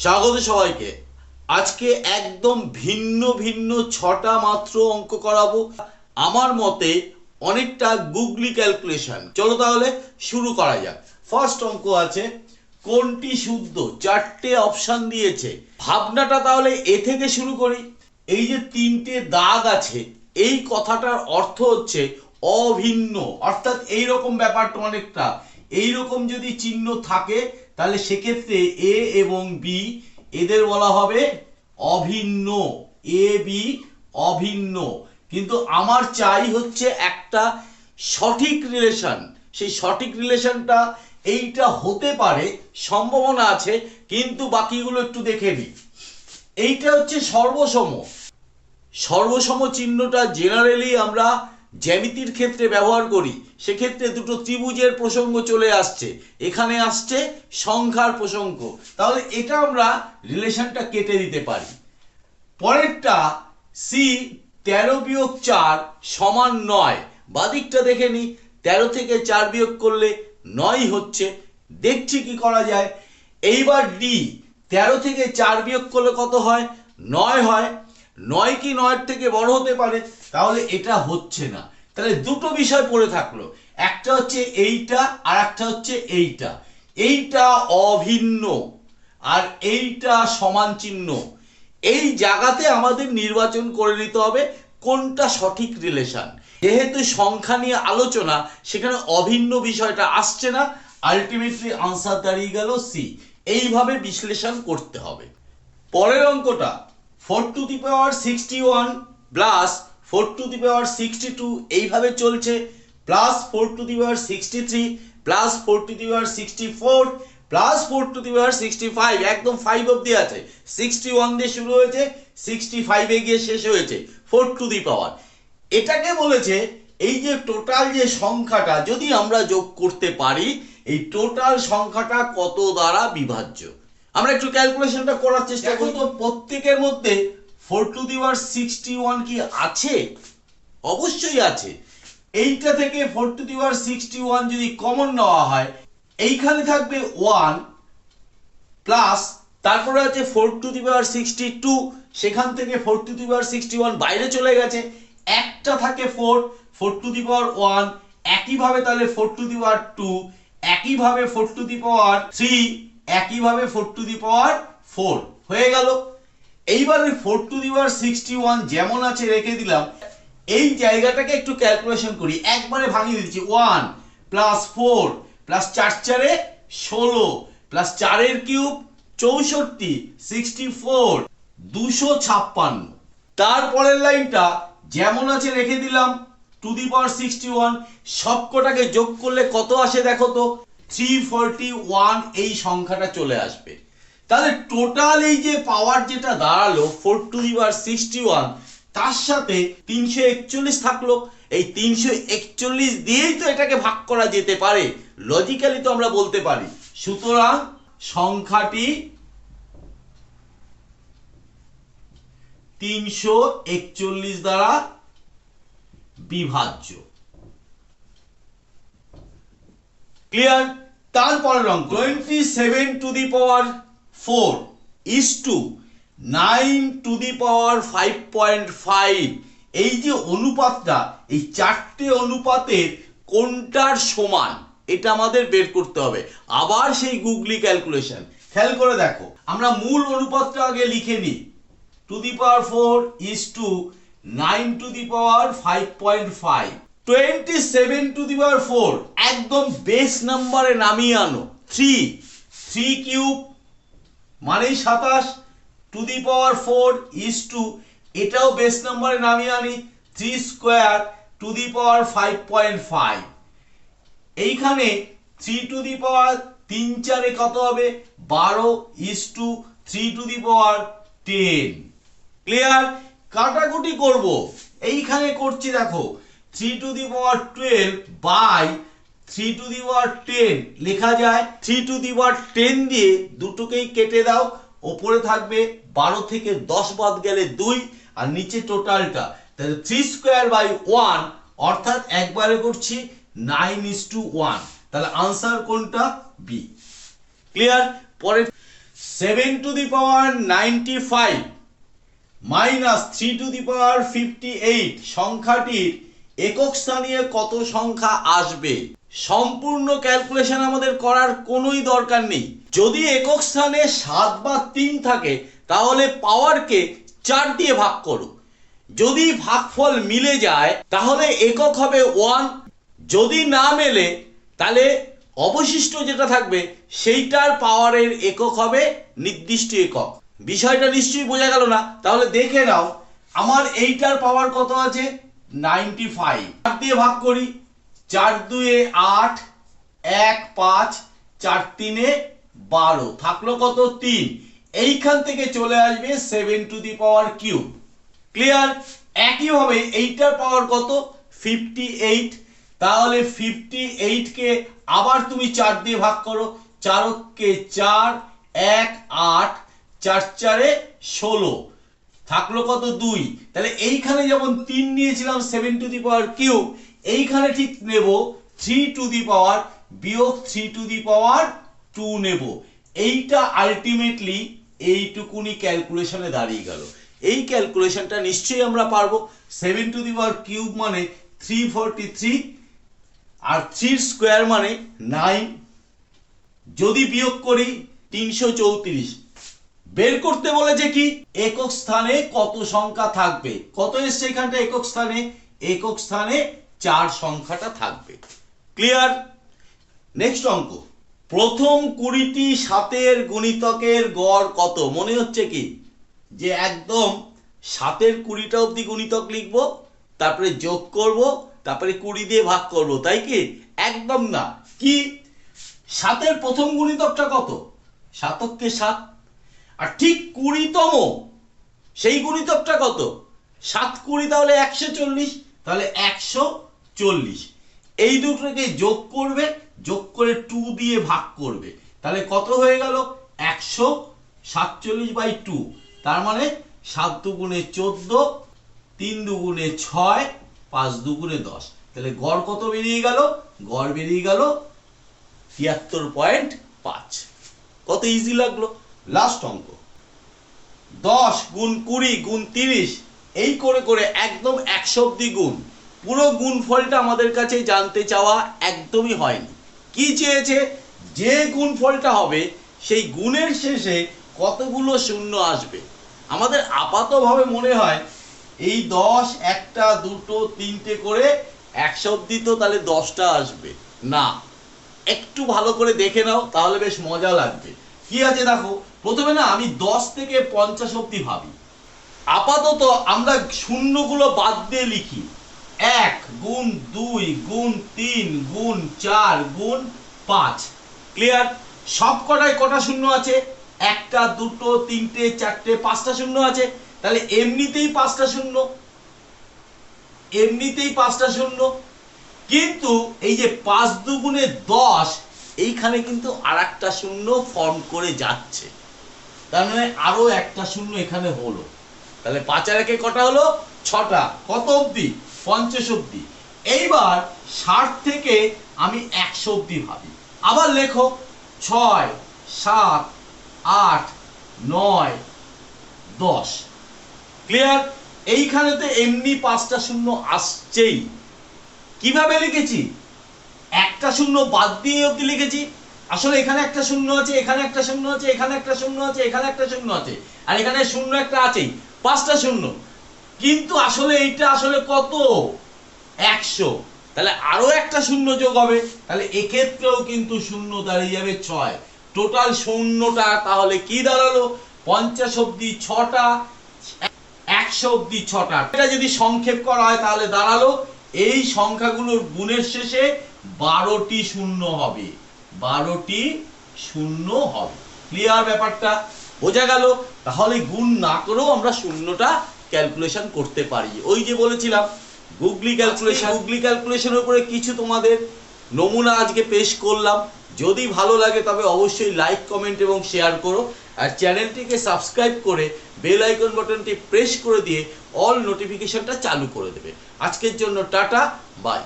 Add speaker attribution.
Speaker 1: স্বাগত সবাইকে। আজকে একদম ভিন্ন ভিন্ন ছটা মাত্র অঙ্ক করাবো। আমার মতে অনেকটা গুগলি ক্যালকুলেশন। চলো তাহলে শুরু করা যাক। ফার্স্ট অঙ্ক আছে, কোনটি শুদ্ধ? চারটে অপশান দিয়েছে। ভাবনাটা তাহলে এ থেকে শুরু করি। এই যে তিনটে দাগ আছে, এই কথাটার অর্থ হচ্ছে অভিন্ন। অর্থাৎ এই রকম ব্যাপারটা অনেকটা। এই রকম যদি চিহ্ন থাকে তাহলে সেক্ষেত্রে এ এবং বি এদের বলা হবে অভিন্ন। এ বি অভিন্ন। কিন্তু আমার চাই হচ্ছে একটা সঠিক রিলেশন সেই সঠিক রিলেশনটা এইটা হতে পারে, সম্ভাবনা আছে, কিন্তু বাকিগুলো একটু দেখে নিই। এইটা হচ্ছে সর্বসম। সর্বসম চিহ্নটা জেনারেলি আমরা জ্যামিতির ক্ষেত্রে ব্যবহার করি। সেক্ষেত্রে দুটো ত্রিভুজের প্রসঙ্গ চলে আসছে। এখানে আসছে সংখ্যার প্রসঙ্গ। তাহলে এটা আমরা রিলেশনটা কেটে দিতে পারি। পরেরটা সি তেরো বিয়োগ চার সমান নয়। বাদিকটা দেখে নি, তেরো থেকে চার বিয়োগ করলে নয় হচ্ছে। দেখছি কি করা যায়। এইবার ডি তেরো থেকে চার বিয়োগ করলে কত হয়? নয় হয়। নয় কি নয়ের থেকে বড় হতে পারে? তাহলে এটা হচ্ছে না। তাহলে দুটো বিষয় পড়ে থাকল। একটা হচ্ছে এইটা আর একটা হচ্ছে এইটা। এইটা অভিন্ন আর এইটা সমান চিহ্ন। এই জায়গাতে আমাদের নির্বাচন করে নিতে হবে কোনটা সঠিক রিলেশন যেহেতু সংখ্যা নিয়ে আলোচনা, সেখানে অভিন্ন বিষয়টা আসছে না আলটিমেটলি আনসার দাঁড়িয়ে গেল সি এইভাবে বিশ্লেষণ করতে হবে। পরের অঙ্কটা four to the power sixty one plus four to the power sixty two এইভাবে চলছে plus four to the power sixty three plus four to the power sixty four plus four to the power sixty five একদম five অব্দি আছে। Sixty one দিয়ে শুরু হয়েছে sixty ফাইভে গিয়ে শেষ হয়েছে ফোর টু দি পাওয়ার এটাকে বলেছে এই যে টোটাল যে সংখ্যাটা যদি আমরা যোগ করতে পারি এই টোটাল সংখ্যাটা কত দ্বারা বিভাজ্য? আমরা একটু ক্যালকুলেশনটা করার চেষ্টা করি। তো প্রত্যেকের মধ্যে four to the power sixty one কি আছে? অবশ্যই আছে। এইটা থেকে four to the sixty one যদি কমন নেওয়া হয়, এইখানে থাকবে ওয়ান প্লাস তারপরে আছে four to the power sixty two সেখান থেকে four to the power sixty one বাইরে চলে গেছে। একটা থাকে four four to the power one একইভাবে তাহলে four to the power two একইভাবে four to the power three একইভাবে four to the power four হয়ে গেল। এইবারে four to the power sixty one যেমন আছে রেখে দিলাম, এই জায়গাটাকে একটু ক্যালকুলেশন করি। একবারে ভাঙিয়ে দিচ্ছি। ওয়ান প্লাস ফোর প্লাস চার চারে ষোলো প্লাস চারের কিউব চৌষট্টি সিক্সটি ফোর দুশো ছাপ্পান্ন। তারপরের লাইনটা যেমন আছে রেখে দিলাম to the power sixty one সবকটাকে যোগ করলে কত আসে দেখো তো? থ্রি ফোরটি ওয়ান এই সংখ্যাটা চলে আসবে। তাহলে টোটাল এই যে পাওয়ার যেটা দাঁড়াল four to the power sixty one তার সাথে তিনশো একচল্লিশ থাকল। এই তিনশো একচল্লিশ দিয়েই তো এটাকে ভাগ করা যেতে পারে। লজিক্যালি তো আমরা বলতে পারি। সুতরাং সংখ্যাটি তিনশো একচল্লিশ দ্বারা বিভাজ্য। ক্লিয়ার তারপরের অঙ্ক। Twenty seven to the power four is to nine to the power five point five এই যে অনুপাতটা, এই চারটে অনুপাতের কোনটার সমান, এটা আমাদের বের করতে হবে। আবার সেই গুগলি ক্যালকুলেশন। খেয়াল করে দেখো, আমরা মূল অনুপাতটা আগে লিখে নিই। To the power four is to nine to the power five point five twenty seven to the power four একদম বেস নাম্বারে নামিয়ে আনো। থ্রি থ্রি কিউব মানেই সাতাশ, to the power four is to, এটাও বেস নাম্বারে নামিয়ে আনি three square to the power five point five এইখানে থ্রি টু দি পাওয়ার তিন চারে কত হবে? বারো is to three to the power ten clear কাটাকুটি করব। এইখানে করছি দেখো three to the power twelve by three to the power ten লেখা যায় three to the power ten দিয়ে দুটোকেই কেটে দাও, ওপরে থাকবে বারো থেকে দশ বাদ গেলে দুই, আর নিচে টোটালটা তাহলে থ্রি স্কোয়ার বাই ওয়ান অর্থাৎ একবারে করছি নাইন ইস টু ওয়ান তাহলে আনসার কোনটা? বি ক্লিয়ার পরে seven to the power ninety five minus three to the power fifty eight সংখ্যাটির একক স্থানীয় কত সংখ্যা আসবে? সম্পূর্ণ ক্যালকুলেশন আমাদের করার কোনোই দরকার নেই। যদি একক স্থানে সাত বা তিন থাকে, তাহলে পাওয়ারকে চার দিয়ে ভাগ করো। যদি ভাগফল মিলে যায়, তাহলে একক হবে ওয়ান যদি না মেলে, তাহলে অবশিষ্ট যেটা থাকবে, সেইটার পাওয়ারের একক হবে নির্দিষ্ট একক। বিষয়টা নিশ্চয়ই বোঝা গেল না? তাহলে দেখে নাও, আমার এইটার পাওয়ার কত আছে? নাইনটি ফাইভ দিয়ে ভাগ করি। চার দুয়ে আট, এক পাঁচ, চার তিনে বারো। থাকল কত তিন। এইখান থেকে চলে আসবে seven to the power cube clear একইভাবে এইটার পাওয়ার কত? ফিফটি এইট তাহলে ফিফটি এইটকে আবার তুমি চার দিয়ে ভাগ করো। চারককে চার, এক, আট, চার চারে ষোলো। থাকল কত দুই। তাহলে এইখানে যেমন তিন নিয়েছিলাম seven to the power cube এইখানে ঠিক নেব থ্রি টু দি পাওয়ার বিয়োগ three to the power two নেব। এইটা আলটিমেটলি এইটুকুনি ক্যালকুলেশনে দাঁড়িয়ে গেল। এই ক্যালকুলেশনটা নিশ্চয়ই আমরা পারব। Seven to the power cube মানে থ্রি ফোরটি থ্রি আর থ্রির স্কোয়ার মানে নাইন যদি বিয়োগ করি তিনশো চৌত্রিশ। বের করতে বলেছে কি? একক স্থানে কত সংখ্যা থাকবে? কত এসছে এখানটা? একক স্থানে? একক স্থানে চার সংখ্যাটা থাকবে। ক্লিয়ার নেক্সট অঙ্ক। প্রথম কুড়িটি সাতের গুণিতকের গড় কত? মনে হচ্ছে কি? যে একদম সাতের কুড়িটা অবধি গুণিতক লিখব, তারপরে যোগ করব, তারপরে কুড়ি দিয়ে ভাগ করব, তাই কি? একদম না। কি? সাতের প্রথম গুণিতকটা কত? সাতককে সাত। আর ঠিক কুড়িতম, সেই গুণিতকটা কত? সাত কুড়ি তাহলে একশো চল্লিশ, তাহলে একশো চল্লিশ। এই দুটোকে যোগ করবে, যোগ করে টু দিয়ে ভাগ করবে। তাহলে কত হয়ে গেল? একশো সাতচল্লিশ বাই টু তার মানে সাত দুগুণে চোদ্দ, তিন দুগুণে ছয়, পাঁচ দুগুণে দশ। তাহলে গড় কত বেরিয়ে গেল? গড় বেরিয়ে গেল তিয়াত্তর পয়েন্ট পাঁচ। কত ইজি লাগল? লাস্ট অঙ্ক। দশ গুণ কুড়ি গুণ তিরিশ, এই করে করে একদম একশো অব্দি গুণ। পুরো গুণ ফলটা আমাদের কাছে জানতে চাওয়া একদমই হয়নি। কি চেয়েছে? যে গুণ ফলটা হবে, সেই গুণের শেষে কতগুলো শূন্য আসবে? আমাদের আপাতভাবে মনে হয় এই দশ, একটা, দুটো, তিনটে করে একশো অব্দি তো তাহলে দশটা আসবে। না, একটু ভালো করে দেখে নাও, তাহলে বেশ মজা লাগবে। কি আছে দেখো, প্রথমে না আমি দশ থেকে পঞ্চাশ অব্দি ভাবি। আপাতত আমরা শূন্যগুলো বাদ দিয়ে লিখি। এক গুণ দুই গুণ তিন গুণ চার গুণ পাঁচ। ক্লিয়ার সব কটায় কটা শূন্য আছে? একটা, দুটো, তিনটে, চারটে, পাঁচটা শূন্য আছে। তাহলে এমনিতেই পাঁচটা শূন্য। এমনিতেই পাঁচটা শূন্য। কিন্তু এই যে পাঁচ দুগুণে দশ, এইখানে কিন্তু আর একটা শূন্য ফর্ম করে যাচ্ছে। তার মানে আরও একটা শূন্য এখানে হলো। তাহলে পাঁচ আর একে কটা হলো? ছটা। কত অবধি? পঞ্চাশ অবধি। এইবার ষাট থেকে আমি একশো অবধি ভাবি। আবার লেখো, ছয়, সাত, আট, নয়, দশ। ক্লিয়ার এইখানে তো এমনি পাঁচটা শূন্য আসছেই। কীভাবে লিখেছি? একটা শূন্য বাদ দিয়ে অবধি লিখেছি। আসলে এখানে একটা শূন্য আছে, এখানে একটা শূন্য আছে, এখানে একটা শূন্য আছে, এখানে একটা শূন্য আছে। আর এখানে শূন্য একটা আছেই। পাঁচটা শূন্য। কিন্তু আসলে এইটা আসলে কত? একশো। তাহলে আরও একটা শূন্য যোগ হবে। তাহলে এক্ষেত্রেও কিন্তু শূন্য দাঁড়িয়ে যাবে ছয়। টোটাল শূন্যটা তাহলে কি দাঁড়াল? পঞ্চাশ অব্দি ছটা, একশো অব্দি ছটা। এটা যদি সংক্ষেপ করা হয় তাহলে দাঁড়াল। এই সংখ্যাগুলোর গুণের শেষে বারোটি শূন্য হবে। বারোটি শূন্য হবে। ক্লিয়ার ব্যাপারটা? বোঝা গেল? তাহলে গুণ না করেও আমরা শূন্যটা ক্যালকুলেশন করতে পারি। ওই যে বলেছিলাম গুগলি ক্যালকুলেশন গুগলি ক্যালকুলেশনের উপরে কিছু তোমাদের নমুনা আজকে পেশ করলাম। যদি ভালো লাগে তবে অবশ্যই লাইক কমেন্ট এবং শেয়ার করো। আর চ্যানেলটিকে সাবস্ক্রাইব করে বেল আইকন বাটনটি প্রেস করে দিয়ে অল নোটিফিকেশনটা চালু করে দেবে। আজকের জন্য টাটা বাই